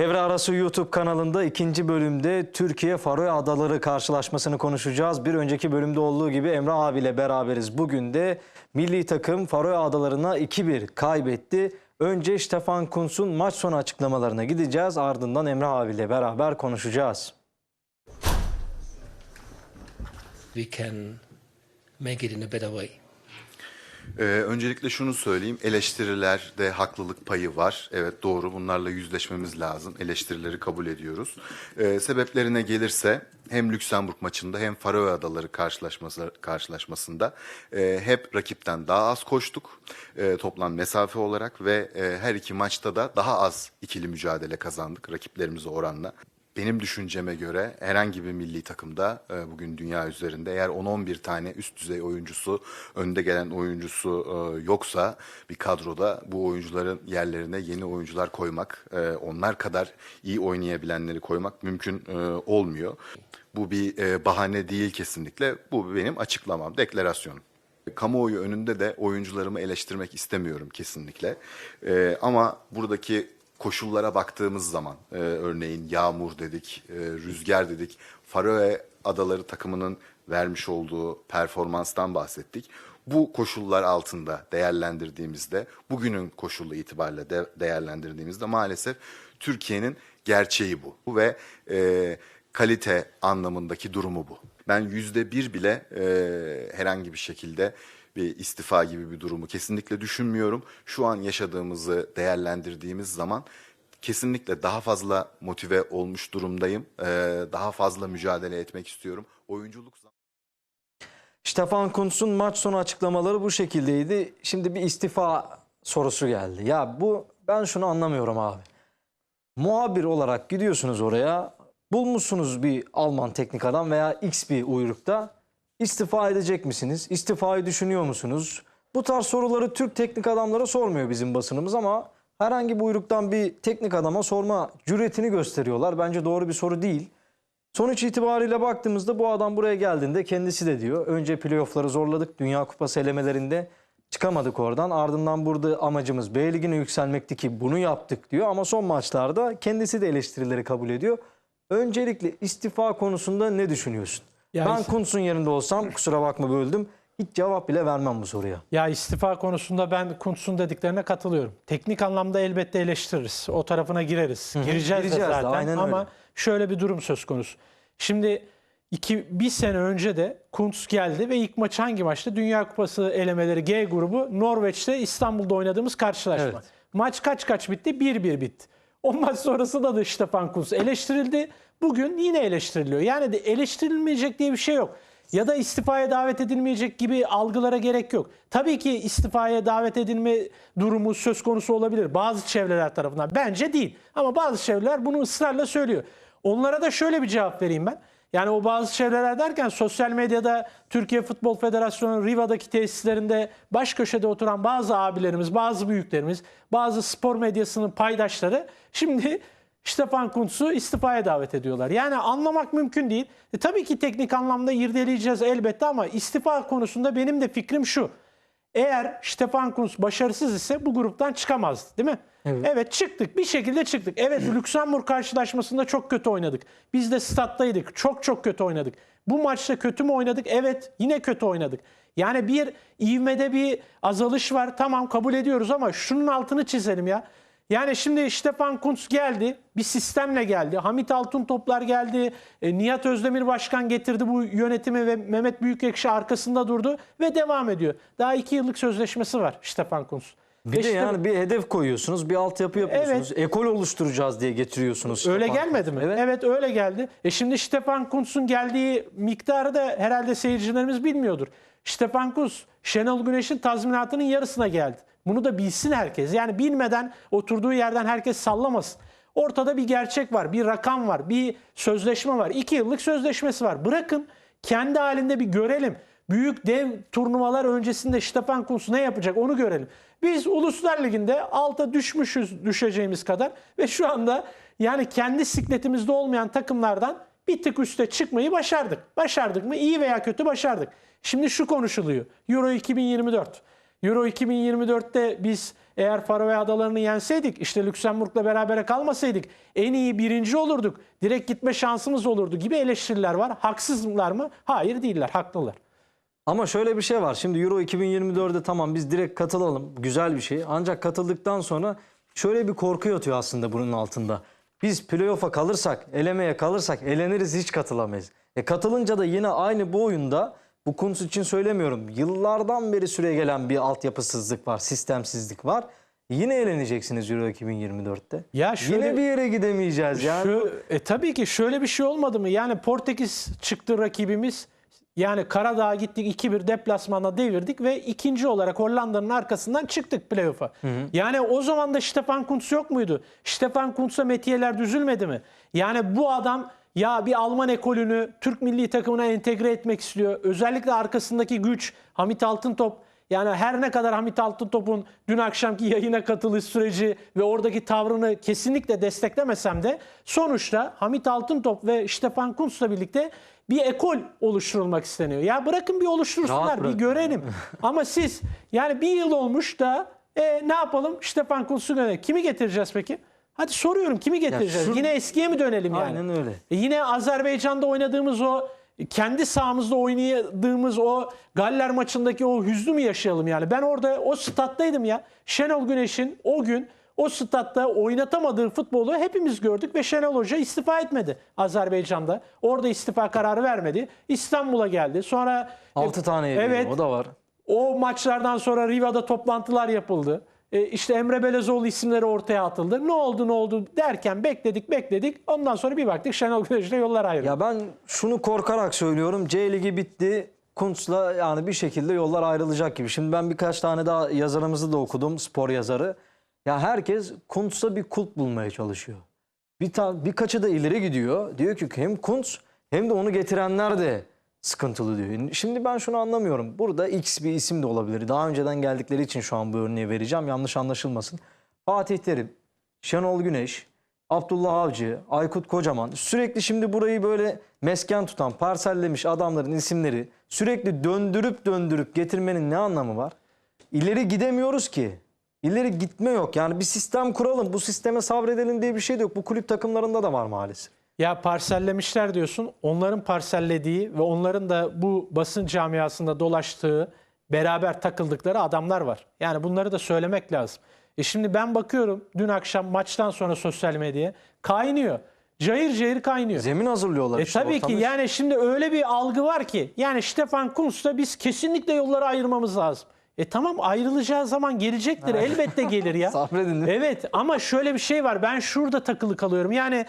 Devre Arası YouTube kanalında ikinci bölümde Türkiye Faroe Adaları karşılaşmasını konuşacağız. Bir önceki bölümde olduğu gibi Emre abiyle beraberiz. Bugün de milli takım Faroe Adaları'na 2-1 kaybetti. Önce Stefan Kuntz'un maç sonu açıklamalarına gideceğiz. Ardından Emre abiyle beraber konuşacağız. we can make it in a better way. Ee, öncelikle şunu söyleyeyim. Eleştirilerde haklılık payı var. Evet doğru bunlarla yüzleşmemiz lazım. Eleştirileri kabul ediyoruz. Ee, sebeplerine gelirse hem Lüksemburg maçında hem Faroe Adaları karşılaşması, karşılaşmasında e, hep rakipten daha az koştuk. E, toplam mesafe olarak ve e, her iki maçta da daha az ikili mücadele kazandık rakiplerimize oranla. Benim düşünceme göre herhangi bir milli takımda e, bugün dünya üzerinde eğer 10-11 tane üst düzey oyuncusu, önde gelen oyuncusu e, yoksa bir kadroda bu oyuncuların yerlerine yeni oyuncular koymak, e, onlar kadar iyi oynayabilenleri koymak mümkün olmuyor. Bu bir bahane değil kesinlikle. Bu benim açıklamam, deklarasyonum. Kamuoyu önünde de oyuncularımı eleştirmek istemiyorum kesinlikle. Ee, ama buradaki koşullara baktığımız zaman, e, örneğin yağmur dedik, e, rüzgar dedik, Faroe Adaları takımının vermiş olduğu performanstan bahsettik. Bu koşullar altında değerlendirdiğimizde, bugünün koşulu itibariyle de değerlendirdiğimizde maalesef Türkiye'nin gerçeği bu. Ve e, kalite anlamındaki durumu bu. Ben yüzde bir bile e, herhangi bir şekilde bir istifa gibi bir durumu kesinlikle düşünmüyorum. Şu an yaşadığımızı değerlendirdiğimiz zaman kesinlikle daha fazla motive olmuş durumdayım. E, daha fazla mücadele etmek istiyorum. Oyunculuk Stefan Kuntz'un maç sonu açıklamaları bu şekildeydi. Şimdi bir istifa sorusu geldi. Ya bu ben şunu anlamıyorum abi. Muhabir olarak gidiyorsunuz oraya. Bulmuşsunuz bir Alman teknik adam veya X bir uyrukta. İstifa edecek misiniz? İstifayı düşünüyor musunuz? Bu tarz soruları Türk teknik adamlara sormuyor bizim basınımız ama herhangi bir uyruktan bir teknik adama sorma cüretini gösteriyorlar. Bence doğru bir soru değil. Sonuç itibariyle baktığımızda bu adam buraya geldiğinde kendisi de diyor. Önce playoff'ları zorladık. Dünya Kupası elemelerinde çıkamadık oradan. Ardından burada amacımız B Ligi'ne yükselmekti ki bunu yaptık diyor. Ama son maçlarda kendisi de eleştirileri kabul ediyor. Öncelikle istifa konusunda ne düşünüyorsun? Ya ben Kuntz'un yerinde olsam kusura bakma böldüm. Hiç cevap bile vermem bu soruya. Ya istifa konusunda ben Kuntz'un dediklerine katılıyorum. Teknik anlamda elbette eleştiririz. O tarafına gireriz. Gireceğiz, gireceğiz de de, zaten. aynen Ama öyle. şöyle bir durum söz konusu. Şimdi iki, bir sene önce de Kuntz geldi ve ilk maç hangi maçtı? Dünya Kupası elemeleri G grubu Norveç'te İstanbul'da oynadığımız karşılaşma. Evet. Maç kaç kaç bitti? 1-1 bitti. O maç sonrasında da Stefan Kuntz eleştirildi. Bugün yine eleştiriliyor. Yani de eleştirilmeyecek diye bir şey yok. Ya da istifaya davet edilmeyecek gibi algılara gerek yok. Tabii ki istifaya davet edilme durumu söz konusu olabilir bazı çevreler tarafından. Bence değil. Ama bazı çevreler bunu ısrarla söylüyor. Onlara da şöyle bir cevap vereyim ben. Yani o bazı çevreler derken sosyal medyada Türkiye Futbol Federasyonu Riva'daki tesislerinde baş köşede oturan bazı abilerimiz, bazı büyüklerimiz, bazı spor medyasının paydaşları şimdi Stefan Kuntz'u istifaya davet ediyorlar. Yani anlamak mümkün değil. E, tabii ki teknik anlamda irdeleyeceğiz elbette ama istifa konusunda benim de fikrim şu. Eğer Stefan Kuntz başarısız ise bu gruptan çıkamazdı değil mi? Evet. çıktık. Bir şekilde çıktık. Evet Lüksemburg karşılaşmasında çok kötü oynadık. Biz de stat'taydık. Çok çok kötü oynadık. Bu maçta kötü mü oynadık? Evet yine kötü oynadık. Yani bir ivmede bir azalış var. Tamam kabul ediyoruz ama şunun altını çizelim ya. Yani şimdi Stefan Kuntz geldi. Bir sistemle geldi. Hamit Altun toplar geldi. E, Nihat Özdemir Başkan getirdi bu yönetimi ve Mehmet Büyükekşi arkasında durdu ve devam ediyor. Daha iki yıllık sözleşmesi var Stefan Kuntz. Bir E de işte yani bir hedef koyuyorsunuz, bir altyapı yapıyorsunuz. Ekol oluşturacağız diye getiriyorsunuz. Öyle Stefan gelmedi mi? Kuntz'u. Evet. öyle geldi. E şimdi Stefan Kuntz'un geldiği miktarı da herhalde seyircilerimiz bilmiyordur. Stefan Kuntz Şenol Güneş'in tazminatının yarısına geldi. Bunu da bilsin herkes. Yani bilmeden oturduğu yerden herkes sallamasın. Ortada bir gerçek var, bir rakam var, bir sözleşme var. İki yıllık sözleşmesi var. Bırakın kendi halinde bir görelim. Büyük dev turnuvalar öncesinde Stefan Kuntz ne yapacak onu görelim. Biz Uluslar Ligi'nde alta düşmüşüz düşeceğimiz kadar ve şu anda yani kendi sikletimizde olmayan takımlardan bir tık üste çıkmayı başardık. Başardık mı? İyi veya kötü başardık. Şimdi şu konuşuluyor. Euro 2024. Euro 2024'te biz eğer Faroe Adaları'nı yenseydik işte Lüksemburg'la berabere kalmasaydık en iyi birinci olurduk. Direkt gitme şansımız olurdu gibi eleştiriler var. Haksızlar mı? Hayır değiller. Haklılar. Ama şöyle bir şey var. Şimdi Euro 2024'de tamam biz direkt katılalım. Güzel bir şey. Ancak katıldıktan sonra şöyle bir korku yatıyor aslında bunun altında. Biz playoff'a kalırsak, elemeye kalırsak eleniriz hiç katılamayız. E katılınca da yine aynı bu oyunda bu Kuntz için söylemiyorum. Yıllardan beri süre gelen bir altyapısızlık var, sistemsizlik var. Yine eleneceksiniz Euro 2024'te. Ya şöyle- Yine bir yere gidemeyeceğiz. Yani Şu, e, tabii ki şöyle bir şey olmadı mı? Yani Portekiz çıktı rakibimiz. Yani Karadağ'a gittik 2-1 deplasmanda devirdik ve ikinci olarak Hollanda'nın arkasından çıktık playoff'a. Yani o zaman da Stefan Kuntz yok muydu? Stefan Kuntz'a metiyeler düzülmedi mi? Yani bu adam ya bir Alman ekolünü Türk milli takımına entegre etmek istiyor. Özellikle arkasındaki güç Hamit Altıntop yani her ne kadar Hamit Altıntop'un dün akşamki yayına katılış süreci ve oradaki tavrını kesinlikle desteklemesem de sonuçta Hamit Altıntop ve Stefan Kuntz'la birlikte bir ekol oluşturulmak isteniyor. Ya bırakın bir oluştursunlar, Rahat bir bırakın. görelim. Ama siz yani bir yıl olmuş da e, ne yapalım? Stefan Kuntz'u gönder. Kimi getireceğiz peki? Hadi soruyorum kimi getireceğiz? şu- Yine eskiye mi dönelim yani? Aynen öyle. E Yine Azerbaycan'da oynadığımız o kendi sahamızda oynadığımız o Galler maçındaki o hüznü mü yaşayalım yani? Ben orada o stat'taydım ya. Şenol Güneş'in o gün o statta oynatamadığı futbolu hepimiz gördük ve Şenol Hoca istifa etmedi Azerbaycan'da. Orada istifa kararı vermedi. İstanbul'a geldi. Sonra 6 tane. Evet. O da var. o maçlardan sonra Riva'da toplantılar yapıldı. E, işte Emre Belezoğlu isimleri ortaya atıldı. Ne oldu ne oldu derken bekledik bekledik. Ondan sonra bir baktık Şenol Güneş'le yollar ayrıldı. Ya ben şunu korkarak söylüyorum. C Ligi bitti. Kuntz'la yani bir şekilde yollar ayrılacak gibi. Şimdi ben birkaç tane daha yazarımızı da okudum. Spor yazarı. Ya herkes Kuntz'a bir kulp bulmaya çalışıyor. Bir ta, birkaçı da ileri gidiyor. Diyor ki hem Kuntz hem de onu getirenler de sıkıntılı diyor. Şimdi ben şunu anlamıyorum. Burada X bir isim de olabilir. Daha önceden geldikleri için şu an bu örneği vereceğim. Yanlış anlaşılmasın. Fatih Terim, Şenol Güneş, Abdullah Avcı, Aykut Kocaman sürekli şimdi burayı böyle mesken tutan, parsellemiş adamların isimleri sürekli döndürüp döndürüp getirmenin ne anlamı var? İleri gidemiyoruz ki. İleri gitme yok. Yani bir sistem kuralım, bu sisteme sabredelim diye bir şey de yok. Bu kulüp takımlarında da var maalesef. Ya parsellemişler diyorsun. Onların parsellediği ve onların da bu basın camiasında dolaştığı, beraber takıldıkları adamlar var. Yani bunları da söylemek lazım. E şimdi ben bakıyorum dün akşam maçtan sonra sosyal medyaya kaynıyor. Cayır cayır kaynıyor. Zemin hazırlıyorlar E işte. tabii ki yani şimdi öyle bir algı var ki yani Stefan Kuntz'la biz kesinlikle yolları ayırmamız lazım. E tamam ayrılacağı zaman gelecektir. Elbette gelir ya. Sabredin? Evet ama şöyle bir şey var. Ben şurada takılı kalıyorum. Yani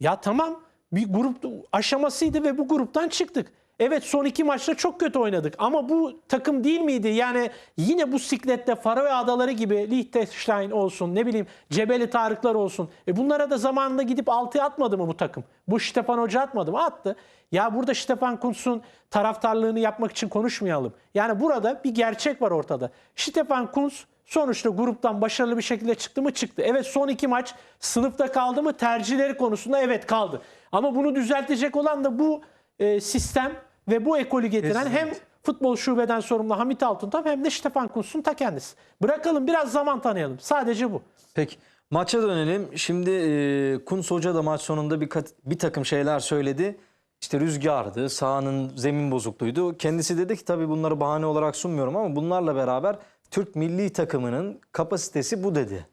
ya tamam bir grup aşamasıydı ve bu gruptan çıktık. Evet son iki maçta çok kötü oynadık ama bu takım değil miydi? Yani yine bu siklette Faroe Adaları gibi Liechtenstein olsun ne bileyim Cebeli Tarıklar olsun. E bunlara da zamanında gidip altıya atmadı mı bu takım? Bu Stefan Hoca atmadı mı? Attı. Ya burada Stefan Kuntz'un taraftarlığını yapmak için konuşmayalım. Yani burada bir gerçek var ortada. Stefan Kuntz Sonuçta gruptan başarılı bir şekilde çıktı mı çıktı. Evet son iki maç sınıfta kaldı mı tercihleri konusunda evet kaldı. Ama bunu düzeltecek olan da bu e, sistem ve bu ekolü getiren hem futbol şubeden sorumlu Hamit Altıntop hem de Stefan Kuntz'un ta kendisi. Bırakalım biraz zaman tanıyalım. Sadece bu. Peki maça dönelim. Şimdi e, Kuntz Hoca da maç sonunda bir, kat- bir takım şeyler söyledi. İşte rüzgardı, sahanın zemin bozukluğuydu. Kendisi dedi ki tabii bunları bahane olarak sunmuyorum ama bunlarla beraber Türk milli takımının kapasitesi bu dedi.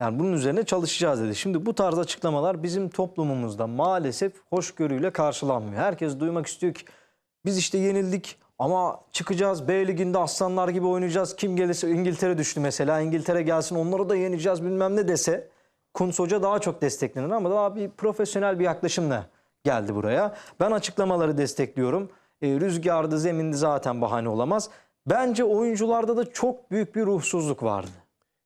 Yani bunun üzerine çalışacağız dedi. Şimdi bu tarz açıklamalar bizim toplumumuzda maalesef hoşgörüyle karşılanmıyor. Herkes duymak istiyor ki biz işte yenildik ama çıkacağız B liginde aslanlar gibi oynayacağız. Kim gelirse İngiltere düştü mesela. İngiltere gelsin onları da yeneceğiz bilmem ne dese. Kuntz Hoca daha çok desteklenir ama daha bir profesyonel bir yaklaşımla geldi buraya. Ben açıklamaları destekliyorum. E, rüzgardı, zemindi zaten bahane olamaz. Bence oyuncularda da çok büyük bir ruhsuzluk vardı.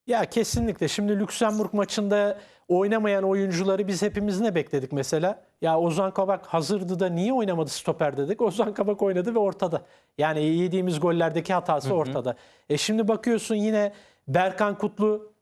Ya kesinlikle. Şimdi Lüksemburg maçında oynamayan oyuncuları biz hepimiz ne bekledik mesela? Ya Ozan Kabak hazırdı da niye oynamadı stoper dedik. Ozan Kabak oynadı ve ortada. Yani yediğimiz gollerdeki hatası ortada. E şimdi bakıyorsun yine Berkan Kutlu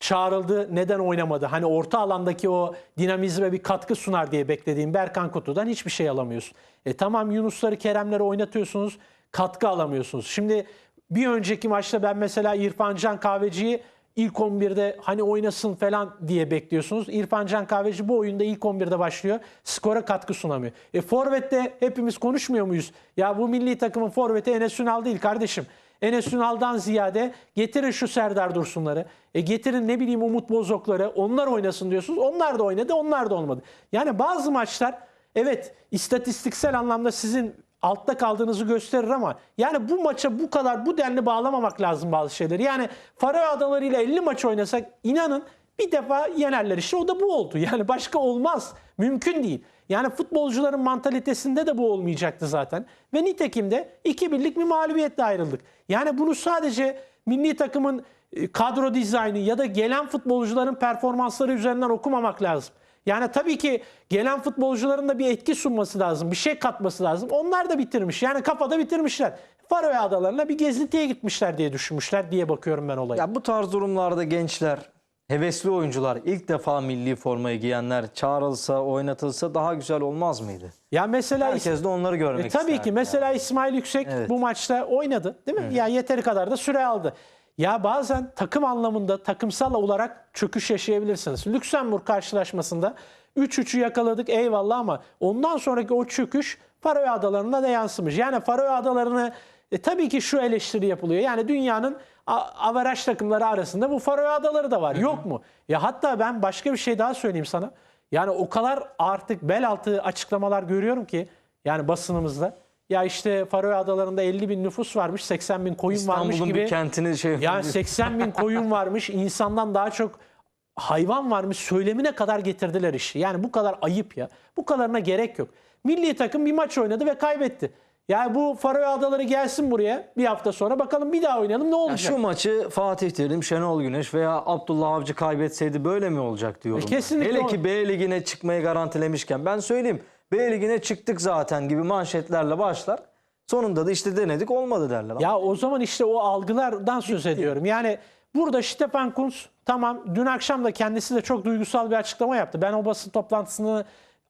çağrıldı. Neden oynamadı? Hani orta alandaki o dinamizme bir katkı sunar diye beklediğim Berkan Kutlu'dan hiçbir şey alamıyorsun. E tamam Yunusları, Keremleri oynatıyorsunuz. Katkı alamıyorsunuz. Şimdi bir önceki maçta ben mesela İrfan Can Kahveci'yi ilk 11'de hani oynasın falan diye bekliyorsunuz. İrfan Can Kahveci bu oyunda ilk 11'de başlıyor. Skora katkı sunamıyor. E Forvet'te hepimiz konuşmuyor muyuz? Ya bu milli takımın Forvet'i Enes Ünal değil kardeşim. Enes Ünal'dan ziyade getirin şu Serdar Dursunları. E getirin ne bileyim Umut Bozokları. Onlar oynasın diyorsunuz. Onlar da oynadı, onlar da olmadı. Yani bazı maçlar evet istatistiksel anlamda sizin altta kaldığınızı gösterir ama yani bu maça bu kadar bu denli bağlamamak lazım bazı şeyleri. Yani Faroe Adaları ile 50 maç oynasak inanın bir defa yenerler işte o da bu oldu. Yani başka olmaz. Mümkün değil. Yani futbolcuların mantalitesinde de bu olmayacaktı zaten. Ve nitekim de iki birlik bir mağlubiyetle ayrıldık. Yani bunu sadece milli takımın e, kadro dizaynı ya da gelen futbolcuların performansları üzerinden okumamak lazım. Yani tabii ki gelen futbolcuların da bir etki sunması lazım. Bir şey katması lazım. Onlar da bitirmiş. Yani kafada bitirmişler. Faroe Adaları'na bir gezintiye gitmişler diye düşünmüşler diye bakıyorum ben olaya. Ya bu tarz durumlarda gençler, hevesli oyuncular, ilk defa milli formayı giyenler çağrılsa, oynatılsa daha güzel olmaz mıydı? Ya mesela Herkes de onları görmek E, tabii ki mesela İsmail Yüksek Evet. bu maçta oynadı değil mi? Ya yeteri kadar da süre aldı. Ya bazen takım anlamında takımsal olarak çöküş yaşayabilirsiniz. Lüksemburg karşılaşmasında 3-3'ü yakaladık eyvallah ama ondan sonraki o çöküş Faroe Adaları'na da yansımış. Yani Faroe Adaları'nı e, tabii ki şu eleştiri yapılıyor. Yani dünyanın a- averaj takımları arasında bu Faroe Adaları da var. Yok mu? Ya hatta ben başka bir şey daha söyleyeyim sana. Yani o kadar artık bel altı açıklamalar görüyorum ki yani basınımızda. Ya işte Faroe Adaları'nda 50 bin nüfus varmış, 80 bin koyun varmış İstanbul'un gibi. bir kentini şey Yani 80 bin koyun varmış, insandan daha çok hayvan varmış söylemine kadar getirdiler işi. Yani bu kadar ayıp ya. Bu kadarına gerek yok. Milli takım bir maç oynadı ve kaybetti. Yani bu Faroe Adaları gelsin buraya bir hafta sonra bakalım bir daha oynayalım ne Ya olacak? şu maçı Fatih Terim, Şenol Güneş veya Abdullah Avcı kaybetseydi böyle mi olacak diyorum. E, kesinlikle Hele ki B ligine çıkmayı garantilemişken ben söyleyeyim. B ligine çıktık zaten gibi manşetlerle başlar. Sonunda da işte denedik olmadı derler. Ya o zaman işte o algılardan söz ediyorum. Yani burada Stefan Kuntz tamam dün akşam da kendisi de çok duygusal bir açıklama yaptı. Ben o basın toplantısını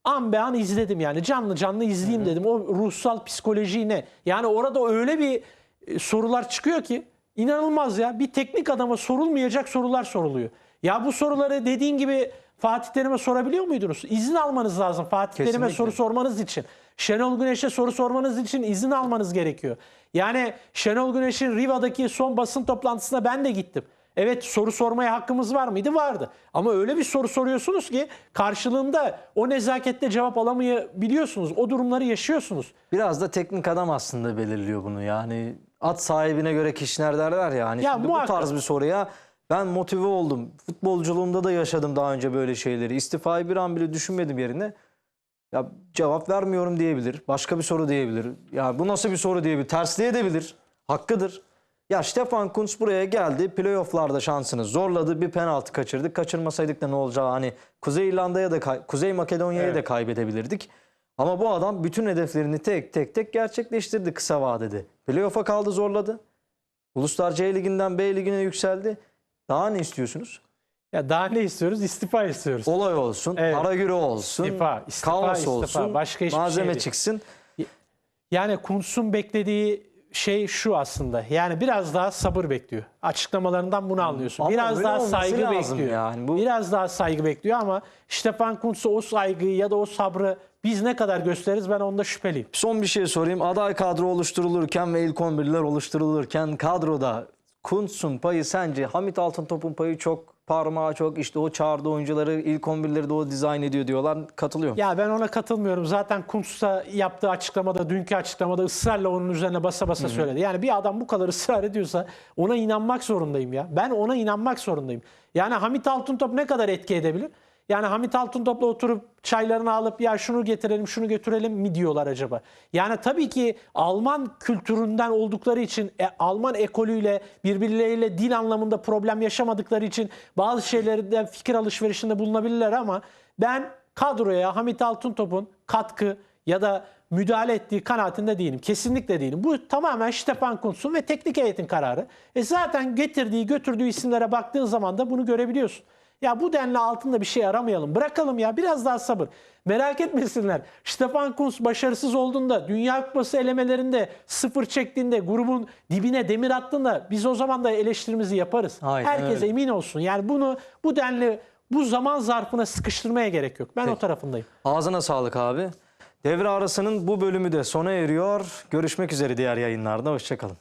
an be an izledim yani canlı canlı izleyeyim dedim. O ruhsal psikoloji ne? Yani orada öyle bir e, sorular çıkıyor ki inanılmaz ya. Bir teknik adama sorulmayacak sorular soruluyor. Ya bu soruları dediğin gibi Fatih Terim'e sorabiliyor muydunuz? İzin almanız lazım Fatih Terim'e Kesinlikle. soru sormanız için. Şenol Güneş'e soru sormanız için izin almanız gerekiyor. Yani Şenol Güneş'in Riva'daki son basın toplantısına ben de gittim. Evet soru sormaya hakkımız var mıydı? Vardı. Ama öyle bir soru soruyorsunuz ki karşılığında o nezaketle cevap alamayabiliyorsunuz. O durumları yaşıyorsunuz. Biraz da teknik adam aslında belirliyor bunu yani. At sahibine göre kişiler derler ya. Hani Ya şimdi bu tarz bir soruya ben motive oldum. Futbolculuğumda da yaşadım daha önce böyle şeyleri. İstifayı bir an bile düşünmedim yerine. Ya cevap vermiyorum diyebilir. Başka bir soru diyebilir. Ya bu nasıl bir soru diyebilir. Tersleyebilir. Hakkıdır. Ya Stefan Kuntz buraya geldi. Playoff'larda şansını zorladı. Bir penaltı kaçırdık. Kaçırmasaydık da ne olacağı hani Kuzey İrlanda'ya da Kuzey Makedonya'ya da kaybedebilirdik. Ama bu adam bütün hedeflerini tek tek tek gerçekleştirdi kısa vadede. Playoff'a kaldı zorladı. Uluslar C liginden B ligine yükseldi. Daha ne istiyorsunuz? Ya daha ne istiyoruz? İstifa istiyoruz. Olay olsun, Evet. para güre olsun, İstifa, istifa, kaos istifa. olsun, Başka hiçbir malzeme şey değil. çıksın. Yani Kuntz'un beklediği şey şu aslında. Yani biraz daha sabır bekliyor. Açıklamalarından bunu anlıyorsun. Ama Biraz daha saygı bekliyor. yani. Bu- Biraz daha saygı bekliyor ama Stefan Kuntz'a o saygıyı ya da o sabrı biz ne kadar gösteririz ben onda şüpheliyim. Son bir şey sorayım. Aday kadro oluşturulurken ve ilk 11'ler oluşturulurken kadroda Kuntz'un payı sence Hamit Altıntop'un payı çok parmağı çok işte o çağırdığı oyuncuları ilk 11'leri de o dizayn ediyor diyorlar. Katılıyor musun? Ya ben ona katılmıyorum. Zaten Kuntz'a yaptığı açıklamada, dünkü açıklamada ısrarla onun üzerine basa basa söyledi. Yani bir adam bu kadar ısrar ediyorsa ona inanmak zorundayım ya. Ben ona inanmak zorundayım. Yani Hamit Altıntop ne kadar etki edebilir? Yani Hamit Altıntop'la oturup çaylarını alıp ya şunu getirelim şunu götürelim mi diyorlar acaba? Yani tabii ki Alman kültüründen oldukları için e, Alman ekolüyle birbirleriyle dil anlamında problem yaşamadıkları için bazı şeylerden fikir alışverişinde bulunabilirler ama ben kadroya Hamit Altıntop'un katkı ya da müdahale ettiği kanaatinde değilim. Kesinlikle değilim. Bu tamamen Stefan Kuntz'un ve teknik heyetin kararı. E zaten getirdiği, götürdüğü isimlere baktığın zaman da bunu görebiliyorsun. Ya bu denli altında bir şey aramayalım. Bırakalım ya biraz daha sabır. Merak etmesinler. Stefan Kuntz başarısız olduğunda, Dünya Kupası elemelerinde sıfır çektiğinde, grubun dibine demir attığında biz o zaman da eleştirimizi yaparız. Aynen Herkes öyle. emin olsun. Yani bunu bu denli bu zaman zarfına sıkıştırmaya gerek yok. Ben o tarafındayım. Ağzına sağlık abi. Devre arasının bu bölümü de sona eriyor. Görüşmek üzere diğer yayınlarda. Hoşçakalın.